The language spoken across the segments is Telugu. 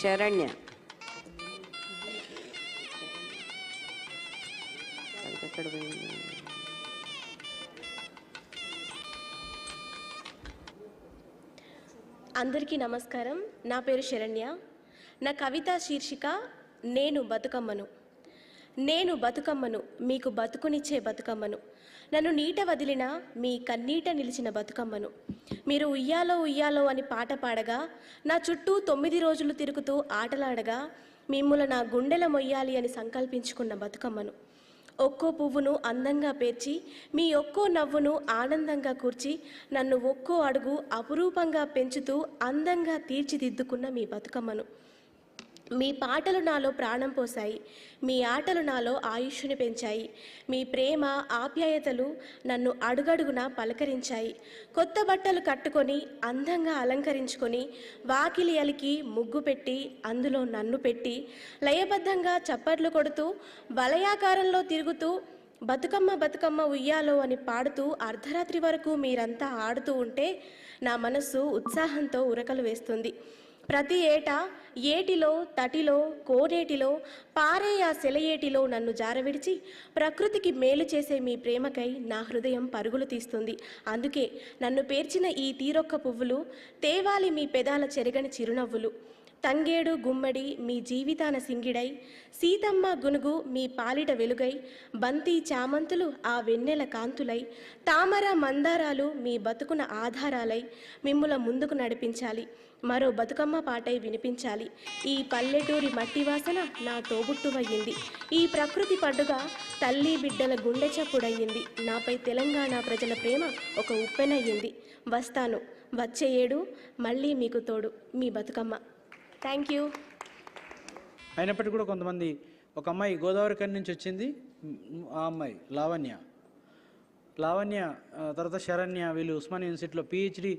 శరణ్య. ఎక్కడ పోయింది అందరికీ నమస్కారం. నా పేరు శరణ్య. నా కవిత శీర్షిక నేను బతుకమ్మను. నేను బతుకమ్మను మీకు బతుకునిచ్చే బతుకమ్మను. నన్ను నీట వదిలిన మీ కన్నీట నిలిచిన బతుకమ్మను. మీరు ఉయ్యాలో ఉయ్యాలో అని పాట పాడగా నా చుట్టూ తొమ్మిది రోజులు తిరుగుతూ ఆటలాడగా మిమ్మల్ని నా గుండెల మొయ్యాలి అని సంకల్పించుకున్న బతుకమ్మను. ఒక్కో పువ్వును అందంగా పేర్చి మీ ఒక్కో నవ్వును ఆనందంగా కూర్చి నన్ను ఒక్కో అడుగు అపురూపంగా పెంచుతూ అందంగా తీర్చిదిద్దుకున్న మీ బతుకమ్మను. మీ పాటలు నాలో ప్రాణం పోశాయి. మీ ఆటలు నాలో ఆయుష్ని పెంచాయి. మీ ప్రేమ ఆప్యాయతలు నన్ను అడుగడుగున పలకరించాయి. కొత్త బట్టలు కట్టుకొని అందంగా అలంకరించుకొని వాకిలి అలికి ముగ్గు పెట్టి అందులో నన్ను పెట్టి లయబద్ధంగా చప్పట్లు కొడుతూ వలయాకారంలో తిరుగుతూ బతుకమ్మ బతుకమ్మ ఉయ్యాలో అని పాడుతూ అర్ధరాత్రి వరకు మీరంతా ఆడుతూ ఉంటే నా మనస్సు ఉత్సాహంతో ఉరకలు వేస్తుంది. ప్రతి ఏటా ఏటిలో తటిలో కోనేటిలో పారే ఆ సెలయేటిలో నన్ను జారవిడిచి ప్రకృతికి మేలు చేసే మీ ప్రేమకై నా హృదయం పరుగులు తీస్తుంది. అందుకే నన్ను పేర్చిన ఈ తీరొక్క పువ్వులు తేవాలి మీ పెదాల చెరగని చిరునవ్వులు. తంగేడు గుమ్మడి మీ జీవితాన సింగిడై సీతమ్మ గునుగు మీ పాలిట వెలుగై బంతి చామంతులు ఆ వెన్నెల కాంతులై తామర మందారాలు మీ బతుకున ఆధారాలై మిమ్ముల ముందుకు నడిపించాలి మరో బతుకమ్మ పాటై వినిపించాలి. ఈ పల్లెటూరి మట్టి వాసన నా తోబుట్టువయ్యింది. ఈ ప్రకృతి పండుగ తల్లి బిడ్డల గుండె చప్పుడయ్యింది. నాపై తెలంగాణ ప్రజల ప్రేమ ఒక ఉప్పెనయ్యింది. వస్తాను వచ్చే ఏడు మళ్ళీ మీకు తోడు మీ బతుకమ్మ. థ్యాంక్ యూ అయినప్పటికీ కూడా కొంతమంది ఒక అమ్మాయి గోదావరి కని నుంచి వచ్చింది ఆ అమ్మాయి లావణ్య. లావణ్య తర్వాత శరణ్య వీళ్ళు ఉస్మానియా యూనివర్సిటీలో పిహెచ్డి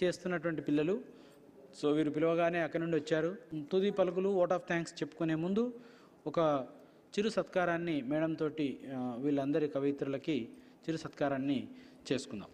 చేస్తున్నటువంటి పిల్లలు. సో వీరు పిలవగానే అక్కడి నుండి వచ్చారు. తుది పలుకులు ఓట్ ఆఫ్ థ్యాంక్స్ చెప్పుకునే ముందు ఒక చిరు సత్కారాన్ని మేడం తోటి వీళ్ళందరి కవిత్రులకి చిరు సత్కారాన్ని చేసుకుందాం.